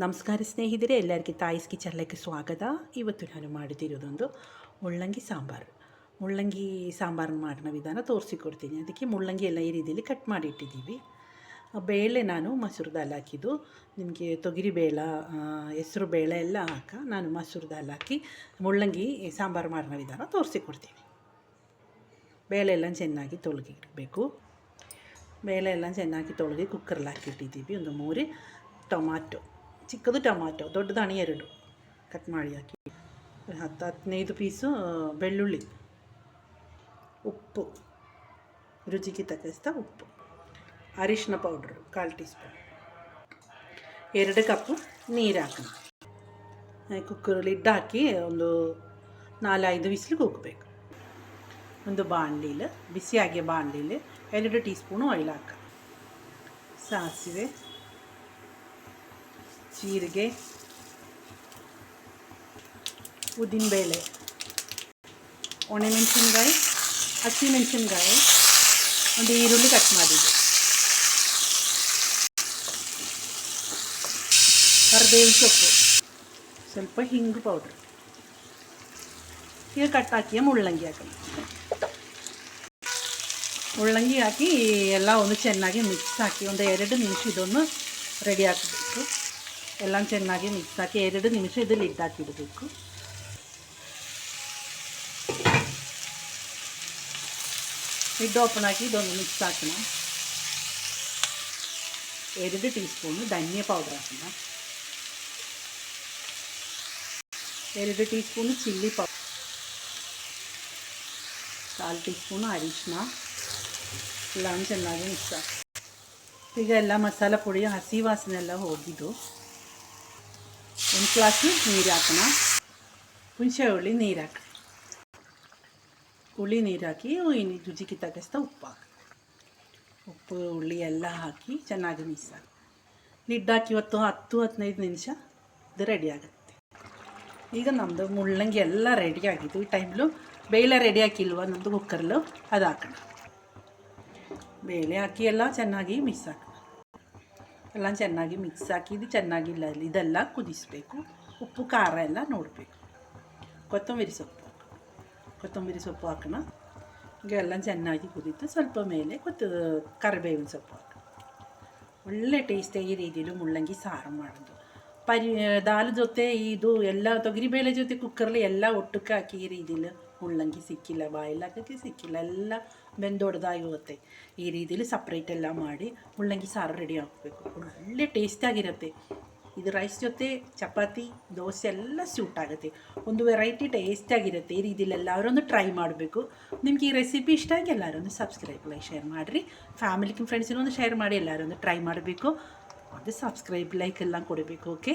ನಮಸ್ಕಾರ ಸ್ನೇಹಿತರೆ, ಎಲ್ಲರಿಗೂ ತಾಯಿಸ್ ಕಿಚನ್ಲಕ್ಕೆ ಸ್ವಾಗತ. ಇವತ್ತು ನಾನು ಮಾಡುತ್ತಿರೋದೊಂದು ಮುಳ್ಳಂಗಿ ಸಾಂಬಾರು. ಮುಳ್ಳಂಗಿ ಸಾಂಬಾರು ಮಾಡಿನ ವಿಧಾನ ತೋರಿಸಿಕೊಡ್ತೀನಿ. ಅದಕ್ಕೆ ಮುಳ್ಳಂಗಿ ಎಲ್ಲ ಈ ರೀತಿಯಲ್ಲಿ ಕಟ್ ಮಾಡಿ ಇಟ್ಟಿದ್ದೀವಿ ಬೇಳೆ ನಾನು ಮಸೂರು ದಾಲ್ ಹಾಕಿದ್ದು. ನಿಮಗೆ ತೊಗರಿ ಬೇಳೆ ಹೆಸರು ಬೇಳೆ ಎಲ್ಲ ಹಾಕ. ನಾನು ಮಸೂರು ದಾಲ್ ಹಾಕಿ ಮುಳ್ಳಂಗಿ ಸಾಂಬಾರು ಮಾಡಿನ ವಿಧಾನ ತೋರಿಸಿಕೊಡ್ತೀನಿ. ಬೇಳೆ ಎಲ್ಲ ಚೆನ್ನಾಗಿ ತೊಳಗಿಡಬೇಕು. ಬೇಳೆ ಎಲ್ಲ ಚೆನ್ನಾಗಿ ತೊಳೆದು ಕುಕ್ಕರ್ಲಿ ಹಾಕಿಟ್ಟಿದ್ದೀವಿ. ಒಂದು ಮೂರಿ ಟೊಮಾಟೊ. ಚಿಕ್ಕದು ಟೊಮಾಟೊ ದೊಡ್ಡದಾಣಿ ಎರಡು ಕಟ್ ಮಾಡಿ ಹಾಕಿ. ಹತ್ತು, ಹದಿನೈದು ಪೀಸು ಬೆಳ್ಳುಳ್ಳಿ. ಉಪ್ಪು. ರುಚಿಗೆ ತಕ್ಕಷ್ಟ ಉಪ್ಪು. ಅರಿಶಿನ ಪೌಡ್ರು, ಕಾಲು ಟೀ ಸ್ಪೂನ್ ಎರಡು ಕಪ್ಪು ನೀರು ಹಾಕೋಣ. ಕುಕ್ಕರಲ್ಲಿ ಇಟ್ಟು ಹಾಕಿ ಒಂದು ನಾಲ್ಕೈದು ವಿಸ್ಲು ಕೂಗಬೇಕು ಒಂದು ಬಾಣಲಿಲಿ ಬಿಸಿಯಾಗಿಯ ಬಾಣಲಿಲಿ ಎರಡು ಟೀ ಸ್ಪೂನು ಆಯಿಲ್ ಹಾಕ ಸಾಸಿವೆ. ಜೀರಿಗೆ ಉದ್ದಿನಬೇಳೆ ಒಣಮೆಣಸಿನ್ಕಾಯಿ ಹಸಿಮೆಣಸಿನ್ಕಾಯಿ ಒಂದು ಈರುಳ್ಳಿ ಕಟ್ ಮಾಡಿದ್ದು. ಕರ್ಬೇವಿನ ಸೊಪ್ಪು, ಸ್ವಲ್ಪ ಹಿಂಗು ಪೌಡ್ರ್ ಈಗ ಕಟ್ ಹಾಕಿ, ಮುಳ್ಳಂಗಿ ಹಾಕಿ. ಮುಳ್ಳಂಗಿ ಹಾಕಿ, ಎಲ್ಲ ಒಂದು ಚೆನ್ನಾಗಿ ಮಿಕ್ಸ್ ಹಾಕಿ, ಒಂದು ಎರಡು ನಿಮಿಷ ಇದೊಂದು ರೆಡಿ ಹಾಕಬೇಕು ಎಲ್ಲ ಚೆನ್ನಾಗಿ ಮಿಕ್ಸ್ ಹಾಕಿ ಎರಡು ನಿಮಿಷ ಇದು ಲಿಡ್ ಹಾಕಿಡಬೇಕು ಲಿಡ್ ಓಪನ್ ಹಾಕಿ ಇದೊಂದು ಮಿಕ್ಸ್ ಹಾಕೋಣ ಎರಡು ಟೀ ಸ್ಪೂನು ಧನಿಯಾ ಪೌಡರ್ ಹಾಕೋಣ ಎರಡು ಟೀ ಸ್ಪೂನು ಚಿಲ್ಲಿ ಪೌಡರ್ ಕಾಲು ಟೀ ಸ್ಪೂನು ಅರಿಶಿನ ಎಲ್ಲ ಚೆನ್ನಾಗಿ ಮಿಕ್ಸ್ ಹಾಕಿ ಈಗ ಎಲ್ಲ ಮಸಾಲ ಪುಡಿ ಹಸಿ ವಾಸನೆ ಎಲ್ಲ ಹೋಗಿದ್ದು ಒಂದು ಗ್ಲಾಸ್ ನೀರು ಹಾಕೋಣ. ಹುಣಸೆ ಹುಳಿ ನೀರು ಹಾಕಿ. ಹುಳಿ ನೀರು ಹಾಕಿ ರುಚಿಗೆ ತಕ್ಕಷ್ಟ ಉಪ್ಪು ಹಾಕಿ. ಉಪ್ಪು, ಹುಳಿ ಎಲ್ಲ ಹಾಕಿ ಚೆನ್ನಾಗಿ ಮಿಕ್ಸ್ ಹಾಕಿ ಲಿಡ್ ಹಾಕಿ ಇವತ್ತು ಹತ್ತು, ಹದಿನೈದು ನಿಮಿಷ ಇದು ರೆಡಿ ಆಗುತ್ತೆ. ಈಗ ನಮ್ಮದು ಮುಳ್ಳಂಗಿ ಎಲ್ಲ ರೆಡಿ ಆಗಿದ್ದು ಈ ಟೈಮ್ಲು ಬೇಳೆ ರೆಡಿ ಹಾಕಿಲ್ವ? ನಮ್ಮದು ಕುಕ್ಕರ್ಲು ಅದು ಹಾಕೋಣ. ಬೇಳೆ ಹಾಕಿ ಎಲ್ಲ ಚೆನ್ನಾಗಿ ಮಿಕ್ಸ್ ಹಾಕೋಣ ಎಲ್ಲ ಚೆನ್ನಾಗಿ ಮಿಕ್ಸ್ ಹಾಕಿದ್ದು ಚೆನ್ನಾಗಿಲ್ಲ ಇದೆಲ್ಲ ಕುದಿಸಬೇಕು. ಉಪ್ಪು, ಖಾರ ಎಲ್ಲ ನೋಡಬೇಕು. ಕೊತ್ತಂಬರಿ ಸೊಪ್ಪು ಕೊತ್ತಂಬರಿ ಸೊಪ್ಪು ಹಾಕೋಣ. ಎಲ್ಲ ಚೆನ್ನಾಗಿ ಕುದೀತು, ಸ್ವಲ್ಪ ಮೇಲೆ ಕೊತ್ತ, ಕರಿಬೇವಿನ ಸೊಪ್ಪು ಹಾಕೋಣ ಒಳ್ಳೆ ಟೇಸ್ಟ್ ಈ ರೀತಿಯಲ್ಲಿ ಮುಳ್ಳಂಗಿ ಸಾರು ಮಾಡೋದು. ಪರಿ, ದಾಲ್ ಜೊತೆ ಇದು ಎಲ್ಲ ತೊಗರಿಬೇಳೆ ಜೊತೆ ಕುಕ್ಕರಲ್ಲಿ ಎಲ್ಲ ಒಟ್ಟಕ್ಕೆ ಹಾಕಿ ಈ ರೀತಿಲಿ ಮುಳ್ಳಂಗಿ ಸಿಕ್ಕಿಲ್ಲ ಬಾಯಲ್ಲಿ ಹಾಕೋಕ್ಕೆ ಸಿಕ್ಕಿಲ್ಲ ಎಲ್ಲ ಬೆಂದೊಡ್ದಾಗಿ ಹೋಗುತ್ತೆ ಈ ರೀತಿಲಿ ಸಪ್ರೇಟ್ ಎಲ್ಲ ಮಾಡಿ ಮುಳ್ಳಂಗಿ ಸಾರು ರೆಡಿ ಹಾಕಬೇಕು ಒಳ್ಳೆ ಟೇಸ್ಟಾಗಿರುತ್ತೆ ಇದು ರೈಸ್ ಜೊತೆ ಚಪಾತಿ ದೋಸೆ ಎಲ್ಲ ಸೂಟ್ ಆಗುತ್ತೆ ಒಂದು ವೆರೈಟಿ ಟೇಸ್ಟಾಗಿರುತ್ತೆ ಈ ರೀತಿಲಿ ಎಲ್ಲರೂ ಒಂದು ಟ್ರೈ ಮಾಡಬೇಕು ನಿಮ್ಗೆ ಈ ರೆಸಿಪಿ ಇಷ್ಟ ಆಗಿ ಎಲ್ಲರೂ ಒಂದು ಸಬ್ಸ್ಕ್ರೈಬ್ ಲೈಕ್ ಶೇರ್ ಮಾಡಿರಿ ಫ್ಯಾಮಿಲಿಗೆ ಫ್ರೆಂಡ್ಸಿಗೂ ಒಂದು ಶೇರ್ ಮಾಡಿ ಎಲ್ಲರೂ ಒಂದು ಟ್ರೈ ಮಾಡಬೇಕು ಒಂದು ಸಬ್ಸ್ಕ್ರೈಬ್ ಲೈಕ್ ಎಲ್ಲ ಕೊಡಬೇಕು ಓಕೆ